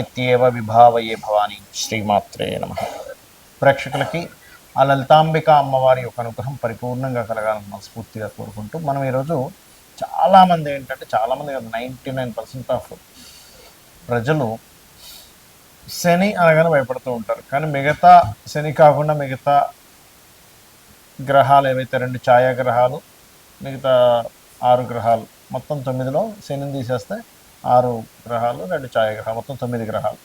నిత్యేవ విభావయే భవాని శ్రీమాత్రే నమ. ప్రేక్షకులకి ఆ లలితాంబిక అమ్మవారి యొక్క అనుగ్రహం పరిపూర్ణంగా కలగాలని మనస్ఫూర్తిగా కోరుకుంటూ మనం ఈరోజు చాలామంది ఏంటంటే చాలామంది నైంటీ నైన్ పర్సెంట్ ఆఫ్ ప్రజలు శని అనగానే భయపడుతూ ఉంటారు. కానీ మిగతా శని కాకుండా మిగతా గ్రహాలు ఏవైతే రెండు ఛాయాగ్రహాలు మిగతా ఆరు గ్రహాలు మొత్తం తొమ్మిదిలో శనిని తీసేస్తే ఆరు గ్రహాలు రెండు ఛాయాగ్రహాలు మొత్తం తొమ్మిది గ్రహాలు.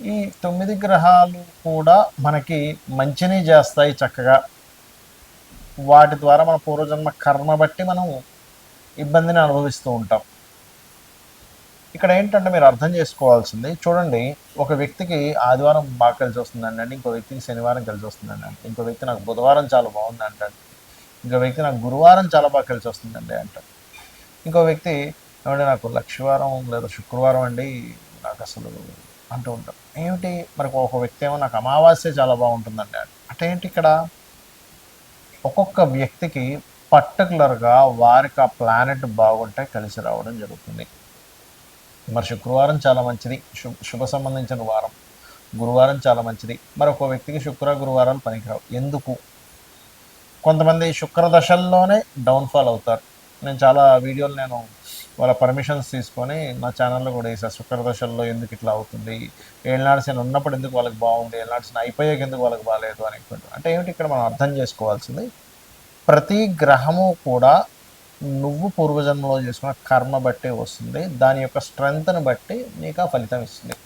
ఈ తొమ్మిది గ్రహాలు కూడా మనకి మంచిని చేస్తాయి చక్కగా. వాటి ద్వారా మన పూర్వజన్మ కర్మ బట్టి మనం ఇబ్బందిని అనుభవిస్తూ ఉంటాం. ఇక్కడ ఏంటంటే మీరు అర్థం చేసుకోవాల్సింది చూడండి ఒక వ్యక్తికి ఆదివారం బాగా కలిసి వస్తుందండి అండి ఇంకో వ్యక్తికి శనివారం కలిసి వస్తుందండి అండి ఇంకో వ్యక్తి నాకు బుధవారం చాలా బాగుంది అంటాడు ఇంకో వ్యక్తి నాకు గురువారం చాలా బాగా కలిసి వస్తుందండి అంటాడు ఇంకో వ్యక్తి ఏమంటే నాకు లక్షవారం లేదా శుక్రవారం అండి నాకు అసలు అంటూ ఉంటాం ఏమిటి? మరి ఒక వ్యక్తి ఏమో నాకు అమావాస్య చాలా బాగుంటుందండి అంటే ఏంటి ఇక్కడ? ఒక్కొక్క వ్యక్తికి పర్టికులర్గా వారికి ఆ ప్లానెట్ బాగుంటే కలిసి రావడం జరుగుతుంది. మరి శుక్రవారం చాలా మంచిది. శుభ శుభ సంబంధించిన వారం. గురువారం చాలా మంచిది. మరి ఒక వ్యక్తికి శుక్ర గురువారాలు పనికిరావు. ఎందుకు? కొంతమంది శుక్ర దశల్లోనే డౌన్ఫాల్ అవుతారు. నేను చాలా వీడియోలు నేను వాళ్ళ పర్మిషన్స్ తీసుకొని నా ఛానల్లో కూడా వేసా శుక్రదశల్లో ఎందుకు ఇట్లా అవుతుంది? ఏళ్ళనాడు ఉన్నప్పుడు ఎందుకు వాళ్ళకి బాగుంది ఏళ్ళనాడు అయిపోయాక ఎందుకు వాళ్ళకి బాగాలేదు అని అంటే ఏమిటి? ఇక్కడ మనం అర్థం చేసుకోవాల్సింది ప్రతి గ్రహము కూడా నువ్వు పూర్వజన్మలో చేసుకున్న కర్మ బట్టే వస్తుంది. దాని యొక్క స్ట్రెంగ్త్ని బట్టి నీకు ఆ ఫలితం ఇస్తుంది.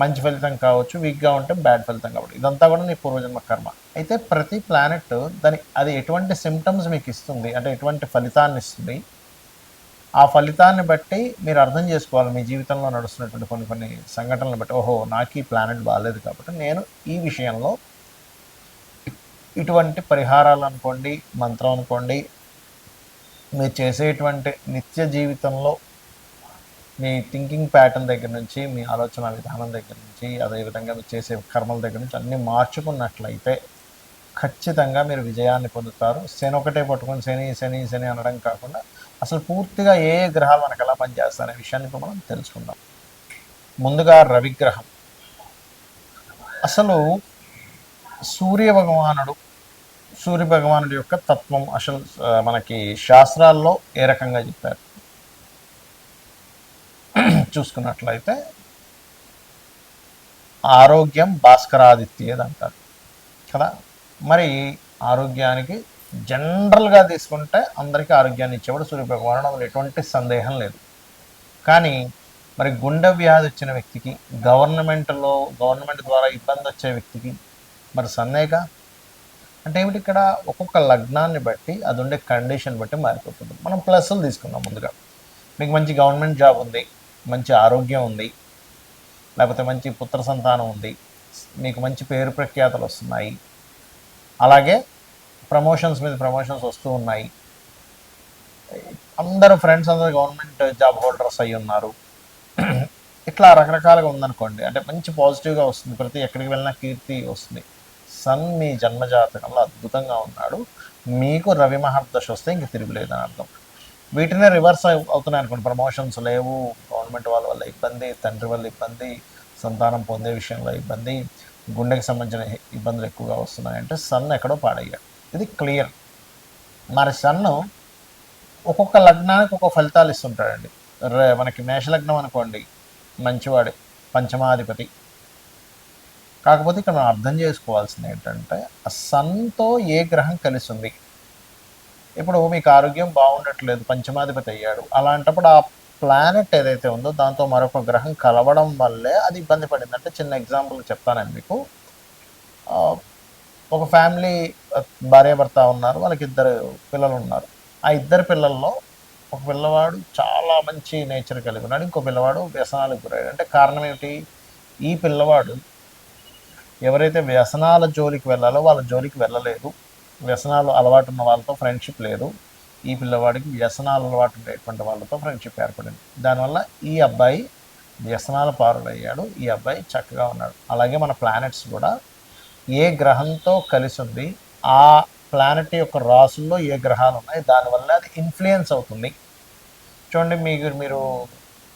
మంచి ఫలితం కావచ్చు వీక్గా ఉంటే బ్యాడ్ ఫలితం కాబట్టి. ఇదంతా కూడా నీ పూర్వజన్మ కర్మ. అయితే ప్రతి ప్లానెట్ దాని అది ఎటువంటి సిమ్టమ్స్ మీకు ఇస్తుంది? అంటే ఎటువంటి ఫలితాన్ని ఇస్తుంది? ఆ ఫలితాన్ని బట్టి మీరు అర్థం చేసుకోవాలి మీ జీవితంలో నడుస్తున్నటువంటి కొన్ని కొన్ని సంఘటనలు బట్టి. ఓహో నాకు ఈ ప్లానెట్ బాగాలేదు కాబట్టి నేను ఈ విషయంలో ఇటువంటి పరిహారాలు అనుకోండి మంత్రం అనుకోండి మీరు చేసేటువంటి నిత్య జీవితంలో మీ థింకింగ్ ప్యాటర్న్ దగ్గర నుంచి మీ ఆలోచన విధానం దగ్గర నుంచి అదేవిధంగా మీరు చేసే కర్మల దగ్గర నుంచి అన్నీ మార్చుకున్నట్లయితే ఖచ్చితంగా మీరు విజయాన్ని పొందుతారు. శని ఒకటే పట్టుకొని శని శని శని అనడం కాకుండా అసలు పూర్తిగా ఏ ఏ గ్రహాలు మనకు ఎలా పనిచేస్తాయనే విషయాన్ని ఇప్పుడు మనం తెలుసుకుందాం. ముందుగా రవిగ్రహం. అసలు సూర్య భగవానుడు సూర్య భగవానుడి యొక్క తత్వం అసలు మనకి శాస్త్రాల్లో ఏ రకంగా చెప్పారు? చూసుకున్నట్లయితే ఆరోగ్యం భాస్కరాదిత్యేది అంటారు. కదా? మరి ఆరోగ్యానికి జనరల్గా తీసుకుంటే అందరికీ ఆరోగ్యాన్ని ఇచ్చేవాడు సూర్యభగవానుడు ఎటువంటి సందేహం లేదు. కానీ మరి గుండె వ్యాధి వచ్చిన వ్యక్తికి గవర్నమెంట్లో గవర్నమెంట్ ద్వారా ఇబ్బంది వచ్చే వ్యక్తికి మరి సన్నేగా అంటే ఏమిటి ఇక్కడ? ఒక్కొక్క లగ్నాన్ని బట్టి అది ఉండే కండిషన్ బట్టి మారిపోతుంది. మనం ప్లస్లు తీసుకుందాం ముందుగా. మీకు మంచి గవర్నమెంట్ జాబ్ ఉంది మంచి ఆరోగ్యం ఉంది లేకపోతే మంచి పుత్ర సంతానం ఉంది మీకు మంచి పేరు ప్రఖ్యాతలు వస్తున్నాయి అలాగే ప్రమోషన్స్ మీద ప్రమోషన్స్ వస్తూ ఉన్నాయి. అందరూ ఫ్రెండ్స్ అందరూ గవర్నమెంట్ జాబ్ హోల్డర్స్ అయి ఉన్నారు. ఇట్లా రకరకాలుగా ఉందనుకోండి అంటే మంచి పాజిటివ్గా వస్తుంది. ప్రతి ఎక్కడికి వెళ్ళినా కీర్తి వస్తుంది. సన్ మీ జన్మజాతకంలో అద్భుతంగా ఉన్నాడు. మీకు రవి మహర్దశ వస్తే ఇంక తిరుగులేదని అర్థం. వీటినే రివర్స్ అవుతున్నాయి అనుకోండి. ప్రమోషన్స్ లేవు. గవర్నమెంట్ వాళ్ళ వల్ల ఇబ్బంది తండ్రి వల్ల ఇబ్బంది సంతానం పొందే విషయంలో ఇబ్బంది. గుండెకి సంబంధించిన ఇబ్బందులు ఎక్కువగా వస్తున్నాయి అంటే సన్ ఎక్కడో పాడయ్యాడు. ఇది క్లియర్. మరి సన్ను ఒక్కొక్క లగ్నానికి ఒక్కొక్క ఫలితాలు ఇస్తుంటాడండి. రే మనకి మేషలగ్నం అనుకోండి మంచివాడే పంచమాధిపతి. కాకపోతే ఇక్కడ మనం అర్థం చేసుకోవాల్సింది ఏంటంటే ఆ సన్తో ఏ గ్రహం కలిసి ఉంది ఇప్పుడు మీకు ఆరోగ్యం బాగుండట్లేదు పంచమాధిపతి అయ్యాడు. అలాంటప్పుడు ఆ ప్లానెట్ ఏదైతే ఉందో దాంతో మరొక గ్రహం కలవడం వల్లే అది ఇబ్బంది పడింది అంటే చిన్న ఎగ్జాంపుల్ చెప్తానండి మీకు. ఒక ఫ్యామిలీ భార్యాభర్త ఉన్నారు వాళ్ళకి ఇద్దరు పిల్లలు ఉన్నారు ఆ ఇద్దరు పిల్లల్లో ఒక పిల్లవాడు చాలా మంచి నేచర్ కలిగి ఉన్నాడు. ఇంకో పిల్లవాడు వ్యసనాలకు గురయ్యాడు. అంటే కారణం ఏమిటి? ఈ పిల్లవాడు ఎవరైతే వ్యసనాల జోలికి వెళ్ళాలో వాళ్ళ జోలికి వెళ్ళలేదు. వ్యసనాలు అలవాటు ఉన్న వాళ్ళతో ఫ్రెండ్షిప్ లేదు. ఈ పిల్లవాడికి వ్యసనాలు అలవాటు ఉండేటువంటి వాళ్ళతో ఫ్రెండ్షిప్ ఏర్పడింది. దానివల్ల ఈ అబ్బాయి వ్యసనాల పారుడయ్యాడు. ఈ అబ్బాయి చక్కగా ఉన్నాడు. అలాగే మన ప్లానెట్స్ కూడా ఏ గ్రహంతో కలిసి ఉంది ఆ ప్లానెట్ యొక్క రాసుల్లో ఏ గ్రహాలు ఉన్నాయి దానివల్ల అది ఇన్ఫ్లుయెన్స్ అవుతుంది. చూడండి మీకు మీరు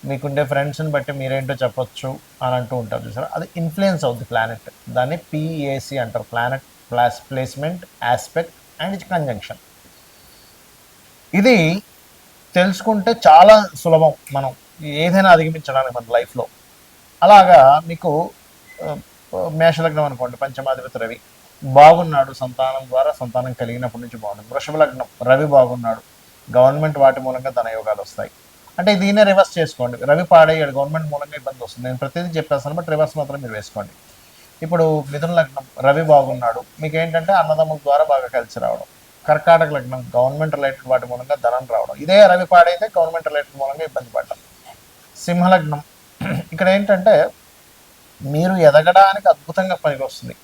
మీకుండే ఫ్రెండ్స్ని బట్టి మీరేంటో చెప్పొచ్చు అని అంటూ ఉంటారు చూసారా? అది ఇన్ఫ్లుయెన్స్ అవుద్ది ప్లానెట్ దాన్ని పిఏసి అంటారు. Planet plus placement aspect and conjunction ఇది తెలుసుకుంటే చాలా సులభం మనం ఏదైనా అధిగమించడానికి మన లైఫ్లో అలాగా మీకు మేషలగ్నం అనుకోండి పంచమాధిపతి రవి. బాగున్నాడు సంతానం ద్వారా సంతానం కలిగినప్పటి నుంచి బాగుంది వృషభ లగ్నం రవి బాగున్నాడు. గవర్నమెంట్ వాటి మూలంగా ధన యోగాలు వస్తాయి. అంటే దీన్నే రివర్స్ చేసుకోండి. రవి పాడయ్యాడు గవర్నమెంట్ మూలంగా ఇబ్బంది వస్తుంది. నేను ప్రతిదీ చెప్పేస్తాను బట్ రివర్స్ మాత్రం మీరు వేసుకోండి. ఇప్పుడు మిథున లగ్నం రవి బాగున్నాడు. మీకు ఏంటంటే అన్నదమ్ముల ద్వారా బాగా కలిసి రావడం. కర్కాటక లగ్నం గవర్నమెంట్ రిలేటెడ్ వాటి మూలంగా ధనం రావడం. ఇదే రవి పాడైతే గవర్నమెంట్ రిలేటెడ్ మూలంగా ఇబ్బంది పడటం సింహలగ్నం. ఇక్కడ ఏంటంటే మీరు ఎదగడానికి అద్భుతంగా పనికి వస్తుంది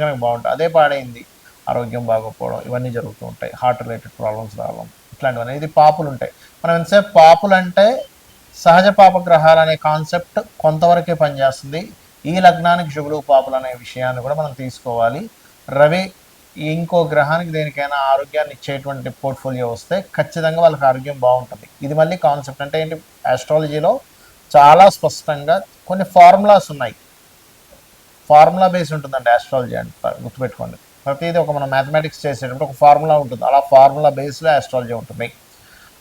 కనుక బాగుంటుంది. అదే పాడైంది. ఆరోగ్యం బాగోకపోవడం ఇవన్నీ జరుగుతూ ఉంటాయి. హార్ట్ రిలేటెడ్ ప్రాబ్లమ్స్ రావడం ఇట్లాంటివన్నీ. ఇది పాపులు ఉంటాయి మనం ఎంతసేపు పాపులు అంటే సహజ పాప గ్రహాలు అనే కాన్సెప్ట్ కొంతవరకే పనిచేస్తుంది. ఈ లగ్నానికి శుభులు పాపులు అనే విషయాన్ని కూడా మనం తీసుకోవాలి. రవి ఇంకో గ్రహానికి దేనికైనా ఆరోగ్యాన్ని ఇచ్చేటువంటి పోర్ట్ఫోలియో వస్తే ఖచ్చితంగా వాళ్ళకి ఆరోగ్యం బాగుంటుంది. ఇది మళ్ళీ కాన్సెప్ట్ అంటే ఏంటి? ఆస్ట్రాలజీలో చాలా స్పష్టంగా కొన్ని ఫార్ములాస్ ఉన్నాయి. ఫార్ములా బేస్ ఉంటుందండి ఆస్ట్రాలజీ అంటే గుర్తుపెట్టుకోండి. ప్రతిదీ ఒక మనం మ్యాథమెటిక్స్ చేసేటప్పుడు ఒక ఫార్ములా ఉంటుంది. అలా ఫార్ములా బేస్లో ఆస్ట్రాలజీ ఉంటుంది.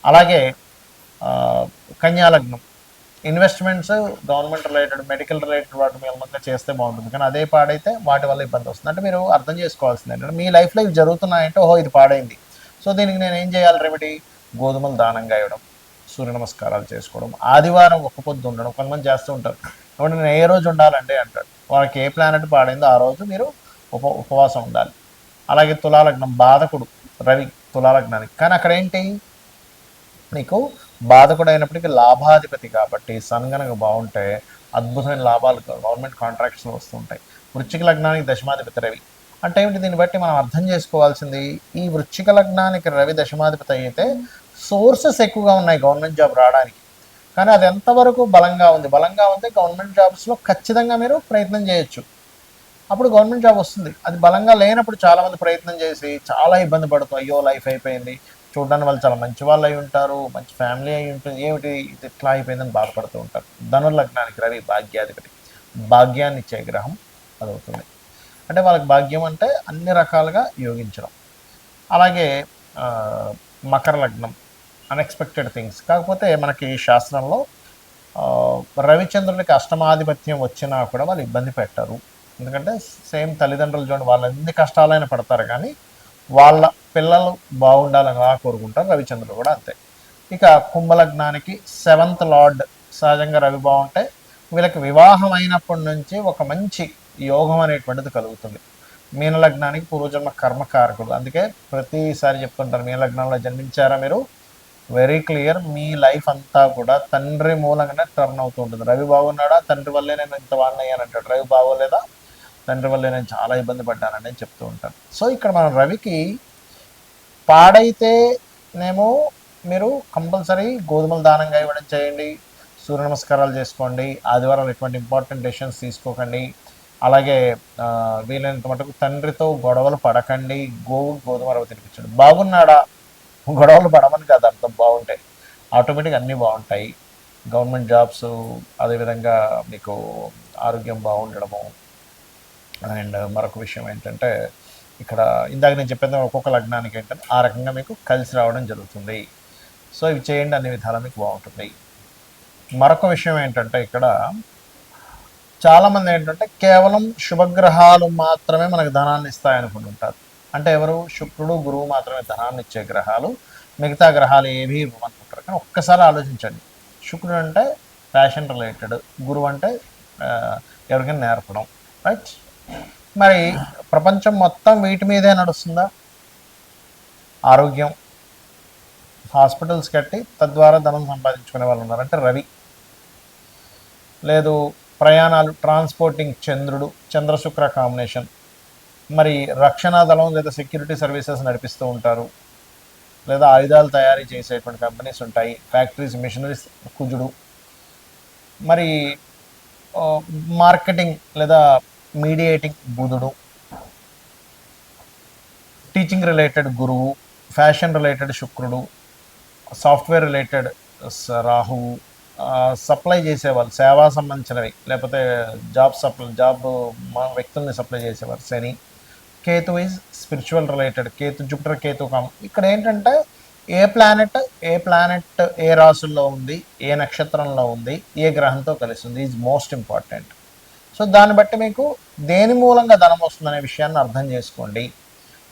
అలాగే కన్యాలగ్నం. Investments government related medical related వాటి మీద చేస్తే బాగుంటుంది. కానీ అదే పాడైతే వాటి వల్ల ఇబ్బంది వస్తుంది. అంటే మీరు అర్థం చేసుకోవాల్సింది ఏంటంటే మీ లైఫ్లో ఇవి జరుగుతున్నాయంటే ఓహో ఇది పాడైంది. సో దీనికి నేను ఏం చేయాలి? రెమెడీ గోధుమలు దానంగా ఇవ్వడం సూర్య నమస్కారాలు చేసుకోవడం ఆదివారం ఒక పొద్దు ఉండడం కొంతమంది చేస్తూ ఉంటారు. కాబట్టి నేను ఏ రోజు ఉండాలంటే అంటాడు వాళ్ళకి ఏ ప్లానెట్ పాడైందో ఆ రోజు మీరు ఉప ఉపవాసం ఉండాలి. అలాగే తులాలగ్నం బాధకుడు రవి తులాలగ్నానికి. కానీ అక్కడ ఏంటి? మీకు బాధకుడు అయినప్పటికీ లాభాధిపతి కాబట్టి సన్ గనక బాగుంటే అద్భుతమైన లాభాలు గవర్నమెంట్ కాంట్రాక్ట్స్లో వస్తుంటాయి. వృచ్చిక లగ్నానికి దశమాధిపతి రవి. అంటే ఏమిటి? దీన్ని బట్టి మనం అర్థం చేసుకోవాల్సింది ఈ వృచ్చిక లగ్నానికి రవి దశమాధిపతి అయితే సోర్సెస్ ఎక్కువగా ఉన్నాయి గవర్నమెంట్ జాబ్ రావడానికి. కానీ అది ఎంతవరకు బలంగా ఉంది? బలంగా ఉంది గవర్నమెంట్ జాబ్స్లో ఖచ్చితంగా మీరు ప్రయత్నం చేయొచ్చు. అప్పుడు గవర్నమెంట్ జాబ్ వస్తుంది. అది బలంగా లేనప్పుడు చాలామంది ప్రయత్నం చేసి చాలా ఇబ్బంది పడుతూ అయ్యో లైఫ్ అయిపోయింది. చూడడానికి వాళ్ళు చాలా మంచి వాళ్ళు అయి ఉంటారు మంచి ఫ్యామిలీ అయి ఉంటుంది. ఏమిటి? ఇది ఇట్లా అయిపోయిందని బాధపడుతూ ఉంటారు. ధనుర్లగ్నానికి రవి భాగ్యాధిపతి. భాగ్యాన్ని ఇచ్చే గ్రహం అదవుతుంది. అంటే వాళ్ళకి భాగ్యం అంటే అన్ని రకాలుగా యోగించడం. అలాగే మకర లగ్నం అన్ఎక్స్పెక్టెడ్ థింగ్స్ కాకపోతే మనకి శాస్త్రంలో రవిచంద్రునికి అష్టమాధిపత్యం వచ్చినా కూడా వాళ్ళు ఇబ్బంది పెట్టరు. ఎందుకంటే సేమ్ తల్లిదండ్రులు చూడండి వాళ్ళు ఎన్ని కష్టాలైనా పడతారు కానీ వాళ్ళ పిల్లలు బాగుండాలని అలా కోరుకుంటాం రవిచంద్రుడు కూడా అంతే. ఇక కుంభలగ్నానికి సెవెంత్ లార్డ్ సహజంగా రవి బాగుంటే వీళ్ళకి వివాహం అయినప్పటి నుంచి ఒక మంచి యోగం అనేటువంటిది కలుగుతుంది. మీనలగ్నానికి పూర్వజన్మ కర్మకారకులు. అందుకే ప్రతిసారి చెప్తుంటారు మీనలగ్నంలో జన్మించారా మీరు? వెరీ క్లియర్ మీ లైఫ్ అంతా కూడా తండ్రి మూలంగానే టర్న్ అవుతూ ఉంటుంది. రవి బాగున్నాడా? తండ్రి వల్లే నేను ఇంత వాడిని అయ్యాను అంటాడు. రవి బాగోలేదా? తండ్రి వల్లే నేను చాలా ఇబ్బంది పడ్డానని చెప్తూ ఉంటాను. సో ఇక్కడ మనం రవికి పాడైతేనేమో మీరు కంపల్సరీ గోధుమలు దానంగా ఇవ్వడం చేయండి. సూర్య నమస్కారాలు చేసుకోండి. ఆదివారం ఎటువంటి ఇంపార్టెంట్ డెసిషన్స్ తీసుకోకండి. అలాగే వీలైనంత మటుకు తండ్రితో గొడవలు పడకండి. గోవు గోధుమ రవ్వ తినిపించండి. బాగున్నాడా? గొడవలు పడమని కాదు అర్థం బాగుంటాయి. ఆటోమేటిక్ అన్నీ బాగుంటాయి. గవర్నమెంట్ జాబ్స్ అదేవిధంగా మీకు ఆరోగ్యం బాగుండడము. అండ్ మరొక విషయం ఏంటంటే ఇక్కడ ఇందాక నేను చెప్పేది ఒక్కొక్క లగ్నానికి ఏంటంటే ఆ రకంగా మీకు కలిసి రావడం జరుగుతుంది. సో ఇవి చేయండి అన్ని విధాలు మీకు బాగుంటుంది. మరొక విషయం ఏంటంటే ఇక్కడ చాలామంది ఏంటంటే కేవలం శుభగ్రహాలు మాత్రమే మనకు ధనాన్ని ఇస్తాయనుకుంటుంటారు అంటే ఎవరు? శుక్రుడు గురువు మాత్రమే ధనాన్ని ఇచ్చే గ్రహాలు. మిగతా గ్రహాలు ఏవి ఇవ్వమనుకుంటారు. కానీ ఒక్కసారి ఆలోచించండి. శుక్రుడు అంటే ఫ్యాషన్ రిలేటెడ్ గురువు అంటే ఎవరికైనా నేర్పడం రైట్ మరి ప్రపంచం మొత్తం వీటి మీదే నడుస్తుందా? ఆరోగ్యం. హాస్పిటల్స్ కట్టి తద్వారా ధనం సంపాదించుకునే వాళ్ళు ఉన్నారు. అంటే రవి. లేదు ప్రయాణాలు ట్రాన్స్పోర్టింగ్ చంద్రుడు చంద్రశుక్ర కాంబినేషన్. మరి రక్షణ దళం లేదా సెక్యూరిటీ సర్వీసెస్ నడిపిస్తూ ఉంటారు. లేదా ఆయుధాలు తయారీ చేసేటువంటి కంపెనీస్ ఉంటాయి. ఫ్యాక్టరీస్ మిషనరీస్ కుజుడు. మరి మార్కెటింగ్ లేదా మీడియేటింగ్ బుధుడు టీచింగ్ రిలేటెడ్ గురువు ఫ్యాషన్ రిలేటెడ్ శుక్రుడు సాఫ్ట్వేర్ రిలేటెడ్ స- రాహువు సప్లై చేసేవాళ్ళు సేవా సంబంధించినవి లేకపోతే జాబ్ సప్లై జాబ్ మా వ్యక్తుల్ని సప్లై చేసేవారు Shani Ketu is spiritual related Ketu Jupiter Ketu calm. ఇక్కడ ఏంటంటే ఏ ప్లానెట్ ఏ ప్లానెట్ ఏ రాసుల్లో ఉంది ఏ నక్షత్రంలో ఉంది ఏ గ్రహంతో కలిసి ఉంది ఈజ్ మోస్ట్ ఇంపార్టెంట్ సో దాన్ని బట్టి మీకు దేని మూలంగా ధనం వస్తుందనే విషయాన్ని అర్థం చేసుకోండి.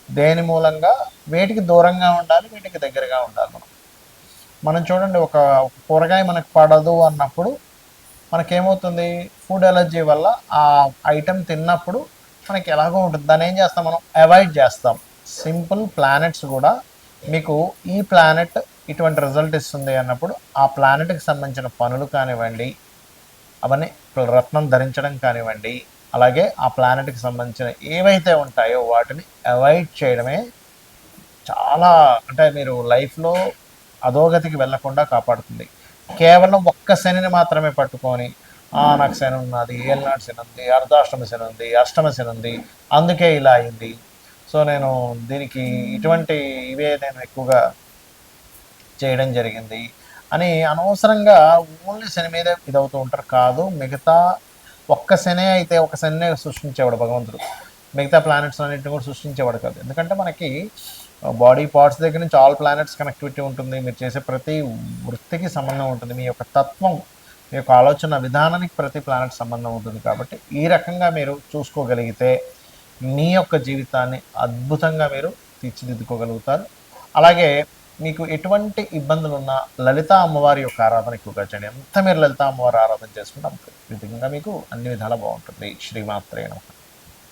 దేని మూలంగా? వేటికి దూరంగా ఉండాలి వీటికి దగ్గరగా ఉండాలి మనం. మనం చూడండి ఒక కూరగాయ మనకు పడదు అన్నప్పుడు మనకేమవుతుంది? ఫుడ్ ఎలర్జీ వల్ల ఆ ఐటెం తిన్నప్పుడు మనకి ఎలాగో ఉంటుంది. దాన్ని ఏం చేస్తాం మనం? అవాయిడ్ చేస్తాం. సింపుల్ ప్లానెట్స్ కూడా మీకు ఈ ప్లానెట్ ఇటువంటి రిజల్ట్ ఇస్తుంది అన్నప్పుడు ఆ ప్లానెట్కి సంబంధించిన పనులు కానివ్వండి అవన్నీ ఇప్పుడు రత్నం ధరించడం కానివ్వండి అలాగే ఆ ప్లానెట్కి సంబంధించిన ఏవైతే ఉంటాయో వాటిని అవాయిడ్ చేయడమే చాలా అంటే మీరు లైఫ్లో అధోగతికి వెళ్ళకుండా కాపాడుతుంది. కేవలం ఒక్క శనిని మాత్రమే పట్టుకొని "ఆ, నాకు శని ఉన్నది ఏళ్ళనాడు శని ఉంది అర్ధాష్టమ శని ఉంది అష్టమ శని ఉంది అందుకే ఇలా అయింది. సో నేను దీనికి ఇటువంటి ఇవే నేను ఎక్కువగా చేయడం జరిగింది అని అనవసరంగా ఓన్లీ శని మీద ఇదవుతూ ఉంటారు. కాదు మిగతా ఒక్క శనే అయితే ఒక శనే సృష్టించేవాడు భగవంతుడు. మిగతా ప్లానెట్స్ అన్నింటిని కూడా సృష్టించేవాడు కాదు. ఎందుకంటే మనకి బాడీ పార్ట్స్ దగ్గర నుంచి ఆల్ ప్లానెట్స్ కనెక్టివిటీ ఉంటుంది. మీరు చేసే ప్రతి వృత్తికి సంబంధం ఉంటుంది. మీ యొక్క తత్వం మీ యొక్క ఆలోచన విధానానికి ప్రతి ప్లానెట్ సంబంధం ఉంటుంది. కాబట్టి ఈ రకంగా మీరు చూసుకోగలిగితే మీ యొక్క జీవితాన్ని అద్భుతంగా మీరు తీర్చిదిద్దుకోగలుగుతారు. అలాగే మీకు ఎటువంటి ఇబ్బందులు ఉన్నా లలిత అమ్మవారి యొక్క ఆరాధన ఎక్కువగా చేయండి. ఎంత మీరు లలిత అమ్మవారి ఆరాధన చేసుకుంటే అంత విధంగా మీకు అన్ని విధాలా బాగుంటుంది. శ్రీమాత్రే నమః.